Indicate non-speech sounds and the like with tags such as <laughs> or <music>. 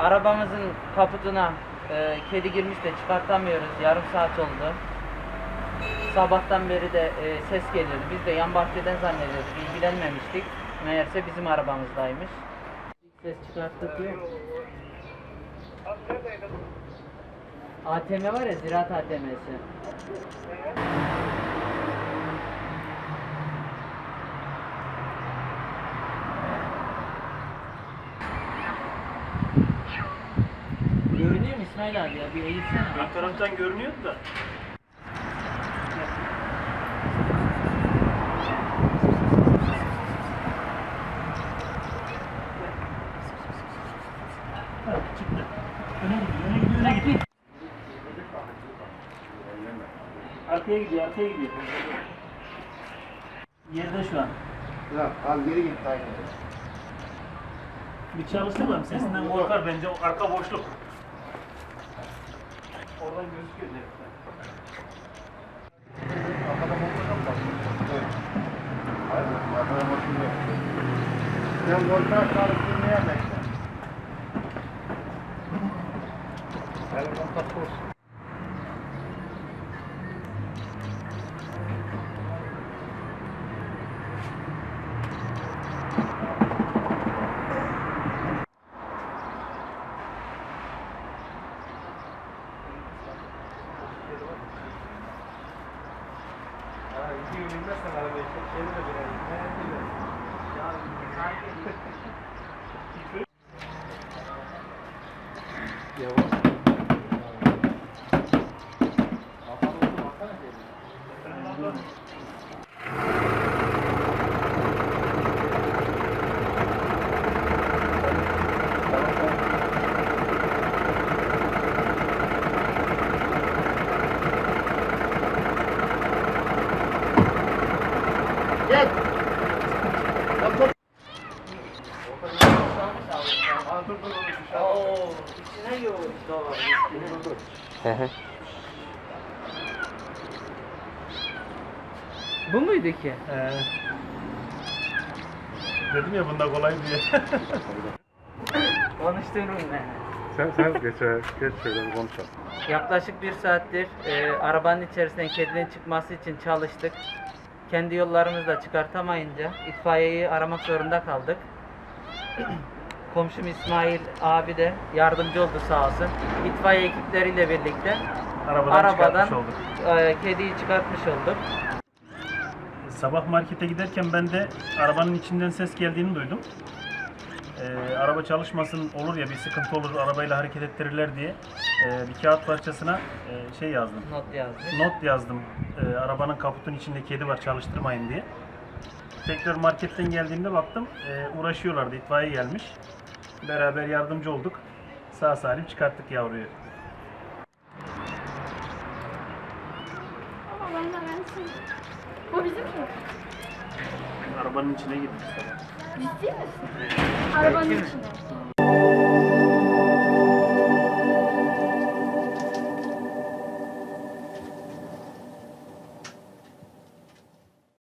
arabamızın kaputuna e, kedi girmiş de çıkartamıyoruz. Yarım saat oldu. Sabahtan beri de e, ses geliyordu. Biz de yan bahçeden zannediyorduk. İlgilenmemiştik. Meğerse bizim arabamızdaymış. Ses çıkarttık diyor. ATM var ya Ziraat ATM'si. Görünüyor mu İsmail abi ya? Bir eğilsene. Ön taraftan görünüyordu da. Arkaya gidiyor, arkaya gidiyor. Yerde şu an. Ya al geri git aynı. Bir çalıştıralım sesinden korkar bence o arka boşluk. Oradan gözüküyor ne? Arkada motorda mı basıyorsun? Evet. Hayır, arkada motor yok. Sen voltaj çalıştırmaya bekle. Telefon kapı olsun. Yavaş. İçine. Bu muydu ki? Ee, dedim ya bunda kolay diye. <laughs> Konuştuğum beni. Sen sen geç geç şöyle bir konuşalım. Yaklaşık bir saattir e, arabanın içerisinden kedinin çıkması için çalıştık. Kendi yollarımızda çıkartamayınca itfaiyeyi aramak zorunda kaldık. <clears throat> Komşum İsmail abi de yardımcı oldu sağ olsun. İtfaiye ekipleriyle birlikte Arabadan, arabadan çıkartmış olduk. e, kediyi çıkartmış olduk. Sabah markete giderken ben de arabanın içinden ses geldiğini duydum. Ee, araba çalışmasın olur ya bir sıkıntı olur arabayla hareket ettirirler diye ee, bir kağıt parçasına e, şey yazdım. Not yazmış. Not yazdım. Ee, arabanın kaputun içinde kedi var çalıştırmayın diye. Tekrar marketten geldiğimde baktım e, uğraşıyorlardı. itfaiye gelmiş. Beraber yardımcı olduk. Sağ salim çıkarttık yavruyu. Ama ben de ben Bu bizim mi? Arabanın içine girdik. Ciddi misin? Arabanın içinde.